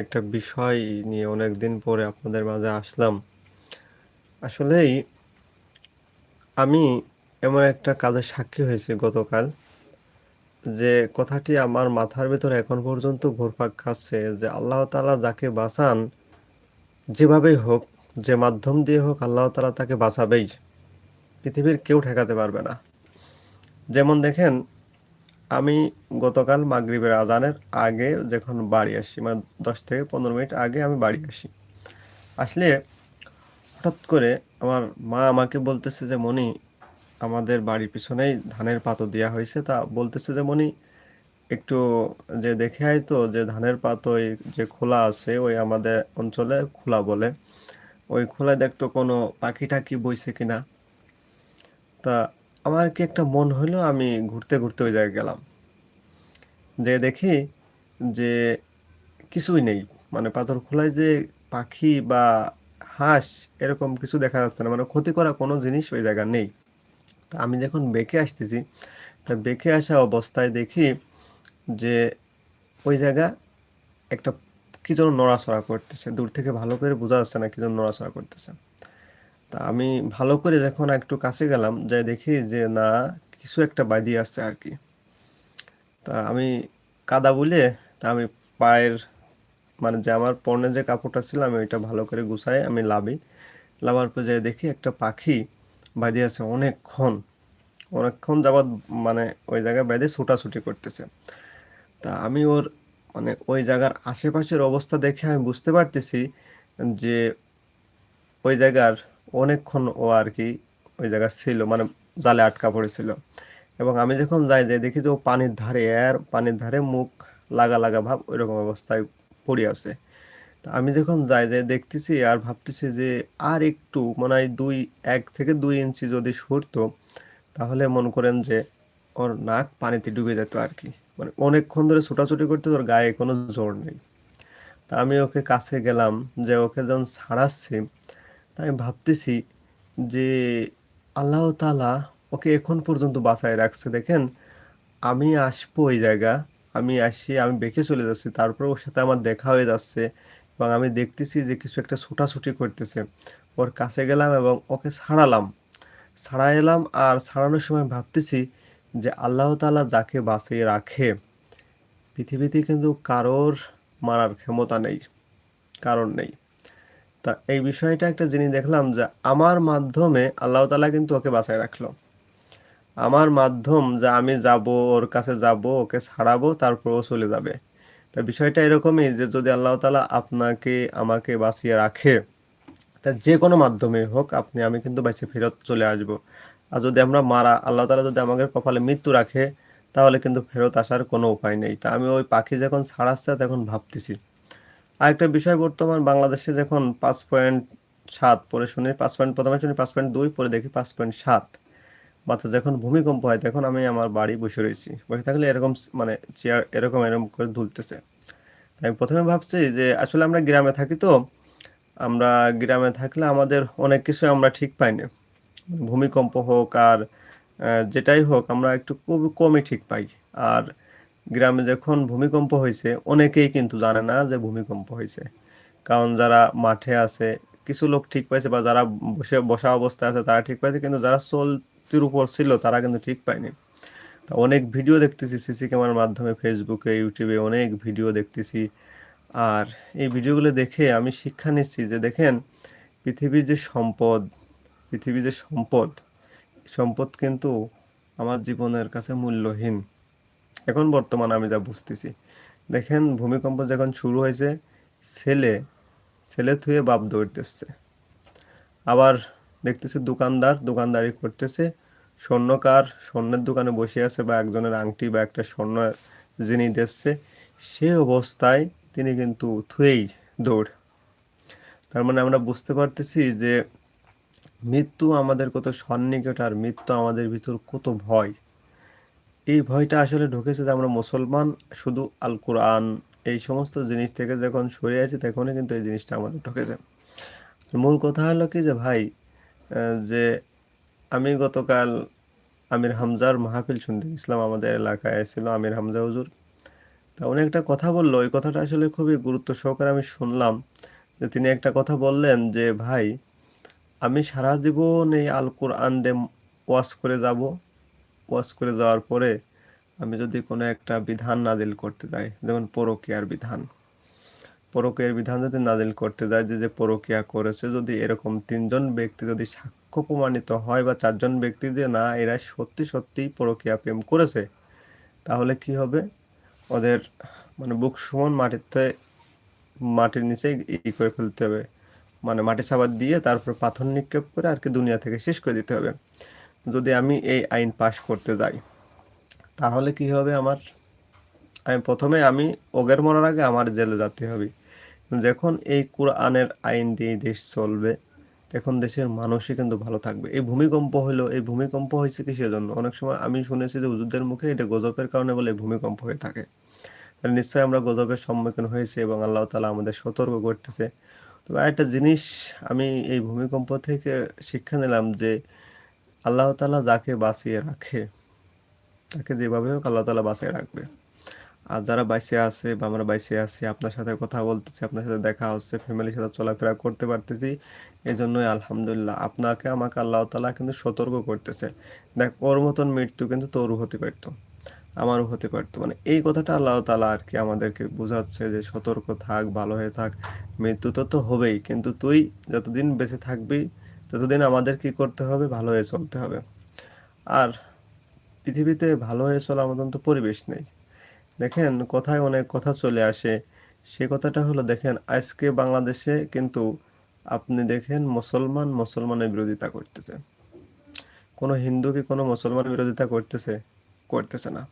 একটা বিষয় নিয়ে অনেকদিন পরে আপনাদের মাঝে আসলাম। আসলেই আমি এমন একটা কাজের সাক্ষী হয়েছি গতকাল। যে কথাটি আমার মাথার ভেতরে এখন পর্যন্ত ঘুরপাক খাচ্ছে যে আল্লাহ তালা যাকে বাঁচান, যেভাবেই হোক, যে মাধ্যম দিয়ে হোক আল্লাহ তালা তাকে বাঁচাবেই। পৃথিবীর কেউ ঠেকাতে পারবে না। যেমন দেখেন, আমি গতকাল মাগরিবের আজানের আগে যখন বাড়ি আসি, মানে ১০ থেকে ১৫ মিনিট আগে আমি বাড়ি আসি। আসলে হঠাৎ করে আমার মা আমাকে বলতেছে যে, "মনি, আমাদের বাড়ির পিছনেই ধানের পাতো দেওয়া হয়েছে তা বলতেছে যে, "মনি, একটু যে দেখে আয় তো যে ধানের পাতোয় যে খোলা আছে, ওই আমাদের অঞ্চলে খোলা বলে। ওই খোলায় দেখতো কোনো পাখি-টাখি বইছে কিনা?" তা আমার কি একটা মন হইল, আমি ঘুরতে, ঘুরতে ওই জায়গায় গেলাম। যেয়ে দেখি যে কিছুই নেই। মানে পাথর খোলায় যে পাখি বা হাঁস এরকম কিছু দেখা যাচ্ছে না। মানে ক্ষতি করা কোনো জিনিস ওই জায়গায় নেই। তা আমি যখন বেঁকে আসতেছি, তা বেঁকে আসা অবস্থায় দেখি যে ওই জায়গা একটা কি যেন নড়াচড়া করতেছে। দূর থেকে ভালো করে বোঝা যাচ্ছে না কি যেন নড়াচড়া করতেছে। তা আমি ভালো করে যখন একটু কাছে গেলাম, যেয়ে দেখি যে না কিছু একটা বাঁধি আছে আর কি তা আমি কাদা বলে তা আমি পায়ের মানে যে আমার পরনের যে কাপড়টা ছিল আমি ওইটা ভালো করে গুছায়ে আমি লাভি লাবার পর যাই দেখি একটা পাখি বাঁধি আছে অনেকক্ষণ। অনেকক্ষণ যাবৎ মানে ওই জায়গায় বেঁধে ছুটাছুটি করতেছে। তা আমি ওর মানে ওই জায়গার আশেপাশের অবস্থা দেখে আমি বুঝতে পারতেছি যে ওই জায়গার অনেকক্ষণ ও আর কি ওই জায়গায় ছিল। মানে জালে আটকা পড়েছিল। এবং আমি যখন যাই, যেয়ে দেখি যে ও পানির ধারে এর পানির ধারে মুখ লাগা, লাগা ভাব ওইরকম অবস্থায় পড়ে আছে। তা আমি যখন যাই, যেয়ে দেখতেছি আর ভাবতেছি যে আর একটু মানে ২ ১ থেকে দুই ইঞ্চি যদি সরতো, তাহলে মনে করেন যে ওর নাক পানিতে ডুবে যেত আর কি মানে অনেকক্ষণ ধরে ছুটাছুটি করতেছে, ওর গায়ে কোনো জোর নেই। তা আমি ওকে কাছে গেলাম, যে ওকে যখন ছাড়াচ্ছি, আমি ভাবতেছি যে আল্লাহ তাআলা ওকে এখন পর্যন্ত বাঁচায় রাখছে। দেখেন, আমি আসব ওই জায়গা, আমি আসি আমি বেঁকে চলে যাচ্ছি। তারপর ওর সাথে আমার দেখা হয়ে যাচ্ছে এবং আমি দেখতেছি যে কিছু একটা ছুটাছুটি করতেছে। ওর কাছে গেলাম এবং ওকে ছাড়ালাম। ছাড়ায় এলাম আর ছাড়ানোর সময় ভাবতেছি যে আল্লাহ তাআলা যাকে বাঁচিয়ে রাখে, পৃথিবীতে কিন্তু কারোর মারার ক্ষমতা নেই। কারণ নেই। তা এই বিষয়টা একটা জিনিস দেখলাম যে আমার মাধ্যমে আল্লাহ তালা কিন্তু ওকে বাঁচায় রাখল। আমার মাধ্যম যে আমি যাব ওর কাছে যাব, ওকে ছাড়াবো, তারপর ও চলে যাবে। তা বিষয়টা এরকমই যে যদি আল্লাহ তাআলা আপনাকে আমাকে বাঁচিয়ে রাখে, তা যে কোনো মাধ্যমে হোক আপনি আমি কিন্তু বাইচে ফেরত চলে আসব। আর যদি আমরা মারা আল্লাহ তাআলা যদি আমাদের কপালে মৃত্যু রাখে, তাহলে কিন্তু ফেরত আসার কোনো উপায় নেই। তা আমি ওই পাখি যখন ছাড়াচ্ছে তখন ভাবতেছি। আরেকটা বিষয় বর্তমান বাংলাদেশে যখন ৫.৭ পরে শুনি পাঁচ পয়েন্ট প্রথমে শুনি পাঁচ পয়েন্ট দুই পরে দেখি ৫.৭ মাত্র যখন ভূমিকম্প হয় তখন আমি আমার বাড়ি বসে রয়েছি। বসে থাকলে এরকম মানে চেয়ার এরকম, এরকম করে দুলতেছে। আমি প্রথমে ভাবছি যে আসলে আমরা গ্রামে থাকি তো, আমরা গ্রামে থাকলে আমাদের অনেক কিছুই আমরা ঠিক পাই না। ভূমিকম্প হোক আর যেটাই হোক আমরা একটু খুব কমই ঠিক পাই। আর গ্রামে যখন ভূমিকম্প হয়েছে অনেকেই কিন্তু জানে না যে ভূমিকম্প হয়েছে কারণ যারা মাঠে আছে, কিছু লোক ঠিক পাইছে বা যারা বসে বসা অবস্থায় আছে তারা ঠিক পাইছে। কিন্তু যারা চলতির উপর ছিল তারা কিন্তু ঠিক পায়নি। তা অনেক ভিডিও দেখতেছি সিসি ক্যামেরার মাধ্যমে ফেসবুকে ইউটিউবে অনেক ভিডিও দেখতেছি। আর এই ভিডিওগুলো দেখে আমি শিক্ষা নিচ্ছি যে দেখেন, পৃথিবীর যে সম্পদ, পৃথিবীর যে সম্পদ, সম্পদ কিন্তু আমার জীবনের কাছে মূল্যহীন। এখন বর্তমানে আমি যা বুঝতেছি। দেখেন ভূমিকম্প যখন শুরু হয়েছে, ছেলে, ছেলে থুয়ে বাপ দৌড়তেছে। আবার দেখতেছি দোকানদার দোকানদারি করতেছে। স্বর্ণকার স্বর্ণের দোকানে বসে আছে বা একজনের আংটি বা একটা স্বর্ণ যিনি দিচ্ছে। সে অবস্থায় তিনি কিন্তু থুয়েই দৌড়। তার মানে আমরা বুঝতে পারতেছি যে মৃত্যু আমাদের কত সন্নিকট আর মৃত্যু আমাদের ভিতর কত ভয়। এই ভয়টা আসলে ঢুকেছে যে আমরা মুসলমান, শুধু আল কোরআন, এই সমস্ত জিনিস থেকে যখন সরে আছি তখনই কিন্তু এই জিনিসটা আমাদের ঢুকেছে। মূল কথা হলো কি যে ভাই যে আমি গতকাল আমির হামজার মাহফিল শুনতে গেছিলাম, আমাদের এলাকায় ছিল আমির হামজা হুজুর। তা উনি একটা কথা বলল, ওই কথাটা আসলে খুবই গুরুত্ব সহকারে আমি শুনলাম যে তিনি একটা কথা বললেন যে, ভাই, আমি সারা জীবন এই আল কোরআন দিয়ে ওয়াজ করে যাব ওয়াজ করে যাওয়ার পরে আমি যদি কোনো একটা বিধান নাজিল করতে যাই, যেমন পরকীয়ার বিধান। পরকিয়ার বিধান যদি নাজিল করতে যায় যে যে পরকিয়া করেছে, যদি এরকম তিনজন ব্যক্তি যদি সাক্ষ্য প্রমাণিত হয় বা চারজন ব্যক্তি যে না, এরা সত্যি সত্যিই পরকিয়া প্রেম করেছে, তাহলে কি হবে? ওদের মানে বুক সমান মাটিতে মাটির নিচে ই করে ফেলতে হবে। মানে মাটি সাবাদ দিয়ে তারপর পাথর নিক্ষেপ করে আর কি দুনিয়া থেকে শেষ করে দিতে হবে। যদি আমি এই আইন পাশ করতে যাই, তাহলে কি হবে আমার? আমি প্রথমে আমি ওগের মরার আগে আমার জেলে যেতে হবে। যখন এই কোরআনের আইন দিয়ে দেশ চলবে, তখন দেশের মানুষই কিন্তু ভালো থাকবে। এই ভূমিকম্প হলো এই ভূমিকম্প হয়েছে কিসের জন্য? অনেক সময় আমি শুনেছি যে হুজুরদের মুখে এটা গজবের কারণে বলে ভূমিকম্প হয়ে থাকে। তাহলে নিশ্চয়ই আমরা গজবের সম্মুখীন হয়েছি এবং আল্লাহ তালা আমাদের সতর্ক করতেছে। তবে একটা জিনিস আমি এই ভূমিকম্প থেকে শিক্ষা নিলাম যে আল্লাহ তালা যাকে বাঁচিয়ে রাখে, তাকে যেভাবে হোক আল্লাহ তালা বাঁচিয়ে রাখবে। আর যারা বাইসে আছে বা আমরা বাইসে আছি, আপনার সাথে কথা বলতেছি, আপনার সাথে দেখা হচ্ছে, ফ্যামিলির সাথে চলাফেরা করতে পারতেছি এই জন্যই আলহামদুলিল্লাহ আপনাকে, আমাকে আল্লাহ তালা কিন্তু সতর্ক করতেছে। দেখ, ওর মতন মৃত্যু কিন্তু তোরও হতে পারতো, আমারও হতে পারতো। মানে এই কথাটা আল্লাহ তালা আর কি আমাদেরকে বোঝাচ্ছে যে সতর্ক থাক, ভালো হয়ে থাক, মৃত্যু তো তো হবেই, কিন্তু তুই যতদিন বেঁচে থাকবি ততদিন আমাদের কি করতে হবে, ভালো হয়ে চলতে হবে। আর পৃথিবীতে ভালো হয়ে চলার মতন তো পরিবেশ নেই। দেখেন কথায় অনেক কথা চলে আসে। সে কথাটা হলো, দেখেন আজকে বাংলাদেশে কিন্তু আপনি দেখেন মুসলমান মুসলমানের বিরোধিতা করতেছে। কোনো হিন্দু কি কোনো মুসলমানের বিরোধিতা করতেছে? করতেছে না।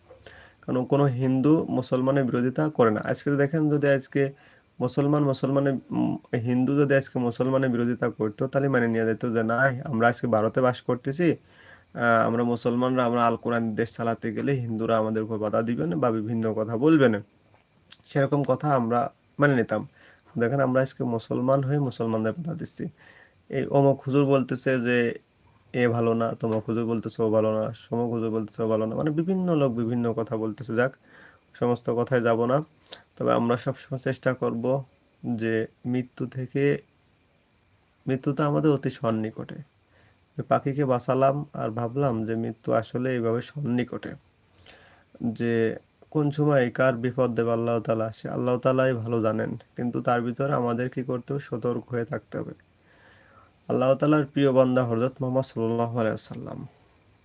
কারণ কোনো হিন্দু মুসলমানের বিরোধিতা করে না। আজকে দেখেন যদি আজকে মুসলমান মুসলমানের হিন্দু যদি আজকে মুসলমানের বিরোধিতা করতো, তাহলে মানে নিয়ে যেত যে না আমরা আজকে ভারতে বাস করতেছি আমরা মুসলমানরা, আমরা আল কোরআন দেশ চালাতে গেলে হিন্দুরা আমাদের উপর বাধা দিবেন বা বিভিন্ন কথা বলবেন সেরকম কথা আমরা মানে নিতাম। দেখেন আমরা আজকে মুসলমান হয়ে মুসলমানদের বাধা দিচ্ছি। এই অমক হুজুর বলতেছে যে, এ ভালো না। তোমাক হুজুর বলতেছে, ও ভালো না। সমক হুজুর বলতেছে, ও ভালো না। মানে বিভিন্ন লোক বিভিন্ন কথা বলতেছে। যাক, সমস্ত কথায় যাব না। তবে আমরা সবসময় চেষ্টা করব যে মৃত্যু থেকে, মৃত্যুটা আমাদের অতি সন্নিকটে। পাখিকে বাঁচালাম আর ভাবলাম যে মৃত্যু আসলে এইভাবে সন্নিকটে। যে কোন সময় কার বিপদ দেবে আল্লাহ তালা সে আল্লাহ তালাই ভালো জানেন। কিন্তু তার ভিতরে আমাদের কি করতে হবে? সতর্ক হয়ে থাকতে হবে। আল্লাহ তালার প্রিয় বান্দা হরজত মোহাম্মদ সাল্লাহ আলাইসাল্লাম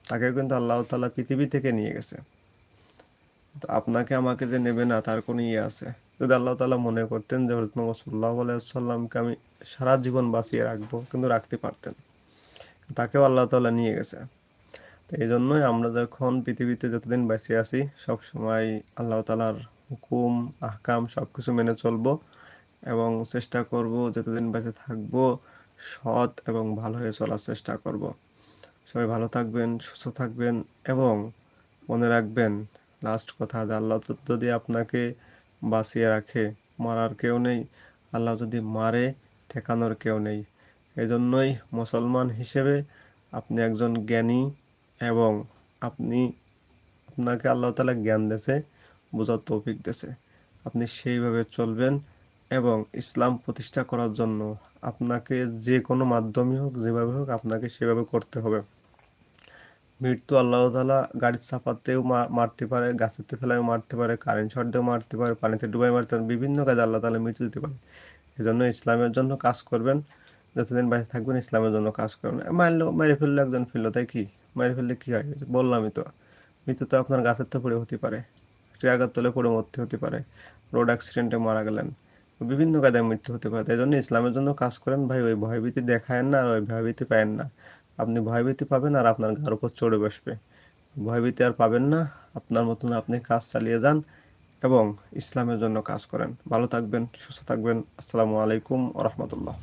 তাকে কিন্তু আল্লাহ তালা পৃথিবী থেকে নিয়ে গেছে। তো আপনাকে আমাকে যে নেবে না, তার কোনো ইয়ে আছে? যদি আল্লাহ তালা মনে করতেন যে হরজত মোহাম্মদ আলাইসাল্লামকে আমি সারা জীবন বাঁচিয়ে রাখব, কিন্তু রাখতে পারতেন তাকেও আল্লাহ তালা নিয়ে গেছে। তো এই জন্যই আমরা যখন পৃথিবীতে যতদিন বেঁচে আছি, সব সময় আল্লাহ তালার হুকুম, আহকাম সব কিছু মেনে চলবো এবং চেষ্টা করব যতদিন বেঁচে থাকব, সৎ এবং ভালো হয়ে চলার চেষ্টা করব। সবাই ভালো থাকবেন, সুস্থ থাকবেন এবং মনে রাখবেন লাস্ট কথা, যে আল্লাহ যদি আপনাকে বাঁচিয়ে রাখে, মারার কেউ নেই। আল্লাহ যদি মারে, ঠেকানোর কেউ নেই। এজন্যই মুসলমান হিসেবে আপনি একজন জ্ঞানী এবং আপনি, আপনাকে আল্লাহ তালা জ্ঞান দেছে, বোঝার তৌফিক দেছে। আপনি সেইভাবে চলবেন এবং ইসলাম প্রতিষ্ঠা করার জন্য আপনাকে যে কোনো মাধ্যমে হোক, যেভাবে হোক, আপনাকে সেভাবে করতে হবে। মৃত্যু আল্লাহ তালা গাড়ির চাপাতেও মারতে পারে গাছেতে ফেলায়ও মারতে পারে, কারেন্ট শট দিয়েও মারতে পারে, পানিতে ডুবাই মারতে পারে, বিভিন্ন কাজে আল্লাহ তালা মৃত্যু দিতে পারে। এজন্য ইসলামের জন্য কাজ করবেন, যতদিন বাইরে থাকবেন ইসলামের জন্য কাজ করবেন। মারলেও মেরে ফেলল একজন ফেলল, তাই কি? মেরে ফেললে কী হয়? বললামই তো। মৃত্যু তো আপনার গাছের তো পড়ে হতে পারে ট্রাগার তলে পড়ে মরতে হতে পারে, রোড অ্যাক্সিডেন্টে মারা গেলেন, বিভিন্ন কায়দায় মৃত্যু হতে পারে। তাই জন্য ইসলামের জন্য কাজ করেন, ভাই, ওই ভয়ভীতি দেখায়েন না আর ওই ভয়ভীতি পায়েন না। আপনি ভয়ভীতি পাবেন আর আপনার গার উপর চড়ে বসবে। ভয়ভীতি আর পাবেন না, আপনার মতন আপনি কাজ চালিয়ে যান এবং ইসলামের জন্য কাজ করেন। ভালো থাকবেন, সুস্থ থাকবেন। আসসালামু আলাইকুম রহমতুল্লাহ।